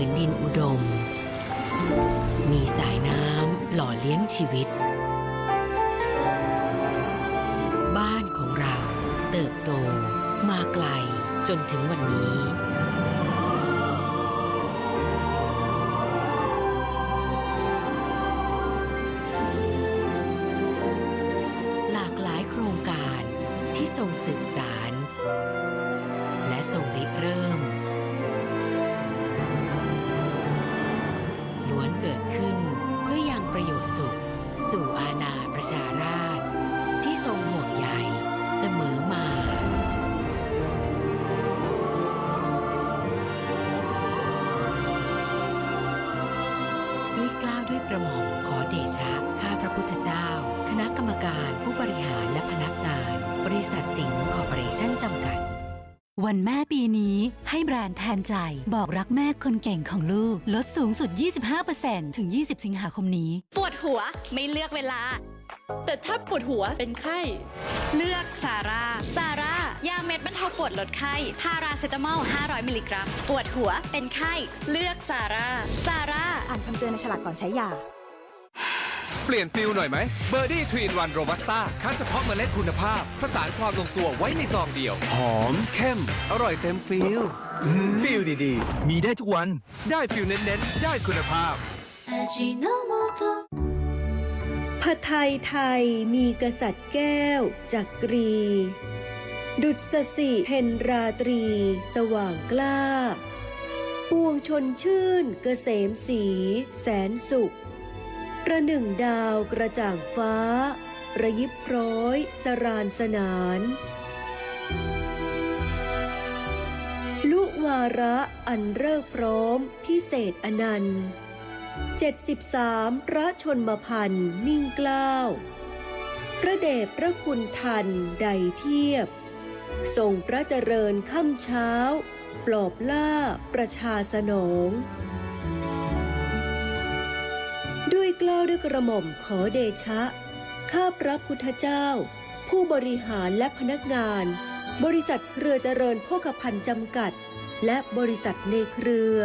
ผืนดินอุดม มีสายน้ำหล่อเลี้ยงชีวิต บ้านของเราเติบโตมาไกลจนถึงวันนี้ หลากหลายโครงการที่ส่งสืบสาร ล้วนเกิดขึ้น เพื่อยังประโยชน์สุข สู่อาณาประชาราษฎรที่ทรงห่วงใยเสมอมาด้วยกล้าวด้วยกระหม่อมขอเดชะข้าพระพุทธเจ้า คณะกรรมการผู้บริหารและพนักงาน บริษัทสิงห์คอร์ปอเรชั่นจำกัด วันแม่ปีนี้ให้แบรนด์แทนใจ บอกรักแม่คนเก่งของลูก ลดสูงสุด 25%ถึง 20 สิงหาคมนี้ ปวดหัวไม่เลือกเวลา แต่ถ้าปวดหัวเป็นไข้ เลือกซาร่าซาร่ายาเม็ดบรรเทาปวดลดไข้ พาราเซตามอล 500 มิลลิกรัม ปวดหัวเป็นไข้ เลือกซาร่าซาร่าอ่านคำเตือนในฉลากก่อนใช้ยา เปลี่ยนฟิลหน่อยไหมเบอร์ดี้ทรีนวันโรบัสต้าคั้นเฉพาะเมล็ดคุณภาพ ผสานความลงตัวไว้ในซองเดียว หอมเข้ม อร่อยเต็มฟิลฟิลดีๆ มีได้ทุกวัน ได้ฟิลเน้นๆ ได้คุณภาพผัดไทยไทยมีกษัตริย์แก้ว จักรี ดุษสิเพนราตรี สว่างกล้า ปวงชนชื่นเกษมสี แสนสุข ประหนึ่งดาวกระจ่างฟ้า ระยิบร้อย สรานสนาน ลุวาระอันเริกพร้อม พิเศษอนันต์73 พระชนมพันธ์มิ่งกล้าวพระเดชพระคุณทันใดเทียบ ทรงพระเจริญค่ำเช้า ปลอบล่าประชาสนอง ด้วยกล้าวด้วยกระหม่อมขอเดชะ ข้าพระพุทธเจ้า ผู้บริหารและพนักงาน บริษัทเครือเจริญโภคภัณฑ์จำกัด และบริษัทในเครือ